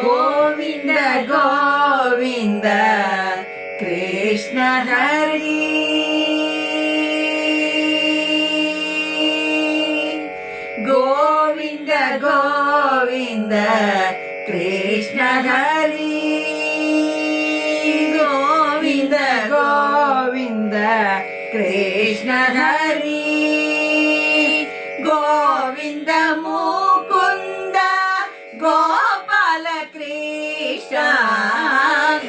गोविन्द गोविन्द कृष्ण हरि गोविन्द गोविन्द कृष्ण हरि गोविन्द गोविन्द कृष्ण हरि ಗೋಪಾಲ ಕೃಷ್ಣ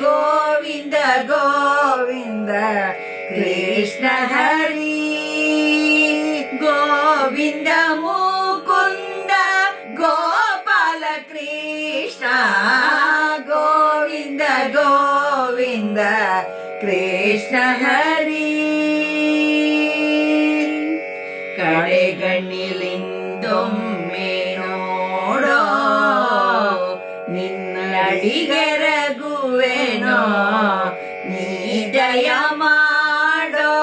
ಗೋವಿಂದ ಗೋವಿಂದ ಕೃಷ್ಣ ಹರಿ ಗೋವಿಂದ ಮುಕುಂದ ಗೋಪಾಲ ಕೃಷ್ಣ ಗೋವಿಂದ ಗೋವಿಂದ ಕೃಷ್ಣ ಹರಿ ಕಡೆಗಣ್ಣಿಲಿಂದೊಮ್ಮೆ ನಿನ್ನಡಿಗೆರಗುವೆನೋ ನೀ ಜಯ ಮಾಡೋ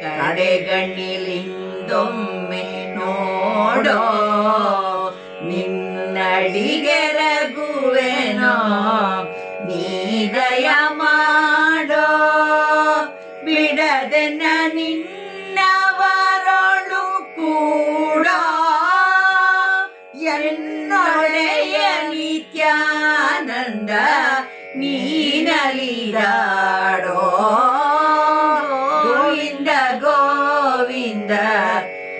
ಕಡೆಗಣ್ಣಿಲಿಂದೊಮ್ಮೆ ನೋಡೋ? ನಿನ್ನಡಿಗೆರಗುವೆನೋ? ನೀ ದಯ ನೀನಲಿದಾಡೋ? ಗೋವಿಂದ ಗೋವಿಂದ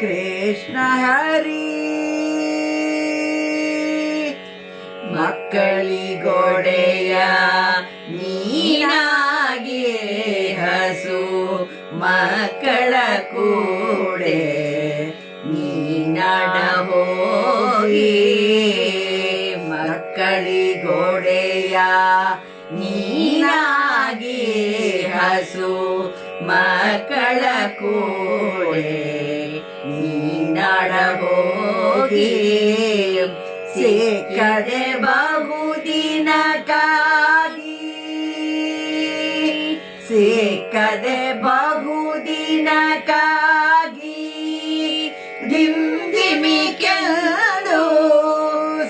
ಕೃಷ್ಣ ಹರಿ. ಮಕ್ಕಳಿಗೊಡೆಯ ನೀನಾಗಿ ಹಸು ಮಕ್ಕಳ ಕೂಡೆ ನೀನಾಡ ಹೋಗಿ ಮಕ್ಕಳಿಗೊಡೆಯ ಹಸು ಮಕ್ಕಳ ಕೂಡೆ ನೀನಡ ಹೋಗಿ ಸಿಕ್ಕದೆ ಬಹುದಿನ ಕಾಗಿ ಸಿಕ್ಕದೆ ಬಹುದಿನ ಕಾಗಿ ದಿಮ್ ದಿಮಿ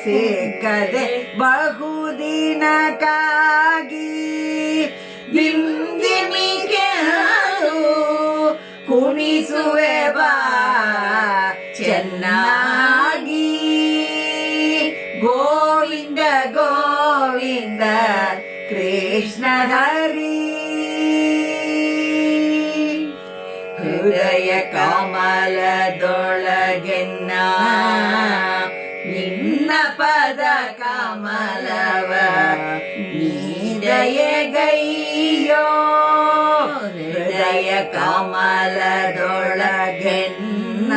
ಸಿಕ್ಕದೆ ಬಹುದಿನ ಕಾಗಿ ದಿಮ್ ಕುಣಿಸುವೆ ಬಾ ಚೆನ್ನಾಗಿ ಗೋವಿಂದ ಗೋವಿಂದ ಕೃಷ್ಣ ಹರಿ ಹೃದಯ ಕಮಲದೊಳಗೆನ್ನ ನಿನ್ನ ಪದ ಕಮಲವ ನೀದಯಗೈಯೋ ಕಮಲದೊಳಗೆನ್ನ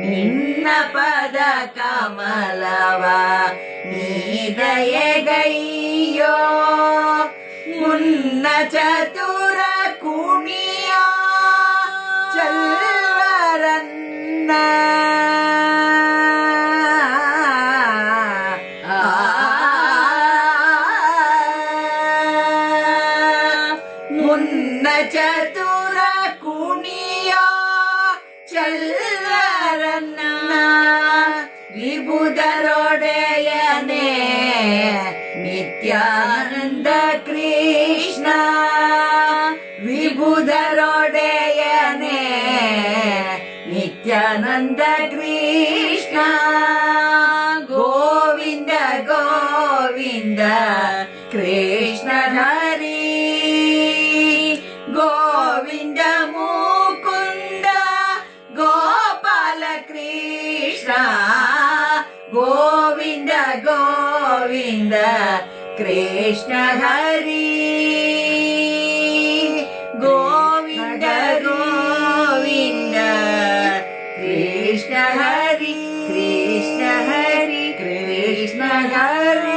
ನಿನ್ನ ಪದ ಕಮಲವ ನೀದಯಗೈಯೋ ಮುನ್ನ ಚತುರ ಕುಣಿಯ ಚತುರ ಕುಣಿಯ ಚಲ್ವರನ್ನ ವಿಬುಧರೊಡೆಯನೇ ನಿತ್ಯಾನಂದ ಕೃಷ್ಣ ವಿಬುಧರೊಡೆಯನೇ ನಿತ್ಯಾನಂದ ಕೃಷ್ಣ ಗೋವಿಂದ ಗೋವಿಂದ ಕೃಷ್ಣ ಹರಿ Govinda Govinda Krishna Hari Govinda Govinda Krishna Hari Krishna Hari Krishna Hari